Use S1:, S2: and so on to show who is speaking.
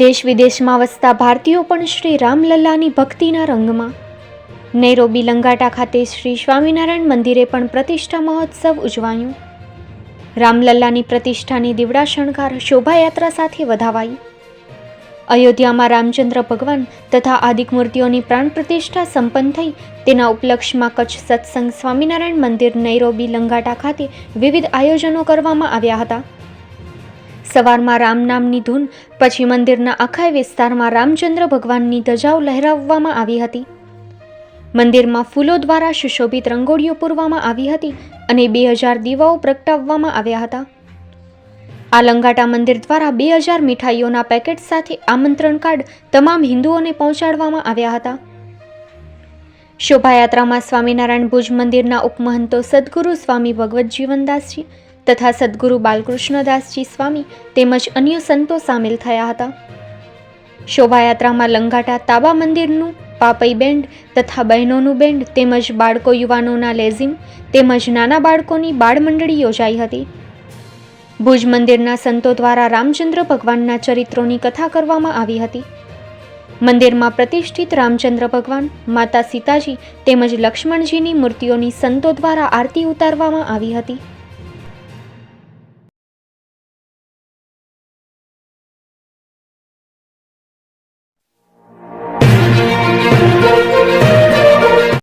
S1: દેશ વિદેશમાં વસતા ભારતીયો પણ શ્રી રામલલ્લાની ભક્તિના રંગમાં. નૈરોબી લંગાટા ખાતે શ્રી સ્વામિનારાયણ મંદિરે પણ પ્રતિષ્ઠા મહોત્સવ ઉજવાયું. રામલલ્લાની પ્રતિષ્ઠાની દીવડા શણગાર શોભાયાત્રા સાથે વધાવાઈ. અયોધ્યામાં રામચંદ્ર ભગવાન તથા આદિક મૂર્તિઓની પ્રાણ પ્રતિષ્ઠા સંપન્ન થઈ. તેના ઉપલક્ષમાં કચ્છ સત્સંગ સ્વામિનારાયણ મંદિર નૈરોબી લંગાટા ખાતે વિવિધ આયોજનો કરવામાં આવ્યા હતા. સવારમાં રામ નામની ધૂન, પછી મંદિરના આખા વિસ્તારમાં રામચંદ્ર ભગવાનની ધજાઓ લહેરાવવામાં આવી હતી. મંદિરમાં ફૂલો દ્વારા સુશોભિત રંગોળીઓ પૂરવામાં આવી હતી અને બે હજાર દીવાઓ પ્રગટાવવામાં આવ્યા હતા. આ લંગાટા મંદિર દ્વારા બે હજાર મીઠાઈઓના પેકેટ સાથે આમંત્રણ કાર્ડ તમામ હિન્દુઓને પહોંચાડવામાં આવ્યા હતા. શોભાયાત્રામાં સ્વામિનારાયણ ભુજ મંદિરના ઉપમહંતો સદગુરુ સ્વામી ભગવત જીવનદાસજી તથા સદગુરુ બાલકૃષ્ણદાસજી સ્વામી તેમજ અન્ય સંતો સામેલ થયા હતા. શોભાયાત્રામાં લંગાટા તાબા મંદિરનું, પાપઈ બેન્ડ તથા બહેનોનું બેન્ડ તેમજ બાળકો યુવાનોના લેઝિમ તેમજ નાના બાળકોની બાળ મંડળી યોજાઈ હતી. ભુજ મંદિરના સંતો દ્વારા રામચંદ્ર ભગવાનના ચરિત્રોની કથા કરવામાં આવી હતી. મંદિરમાં પ્રતિષ્ઠિત રામચંદ્ર ભગવાન, માતા સીતાજી તેમજ લક્ષ્મણજીની મૂર્તિઓની સંતો દ્વારા આરતી ઉતારવામાં આવી હતી.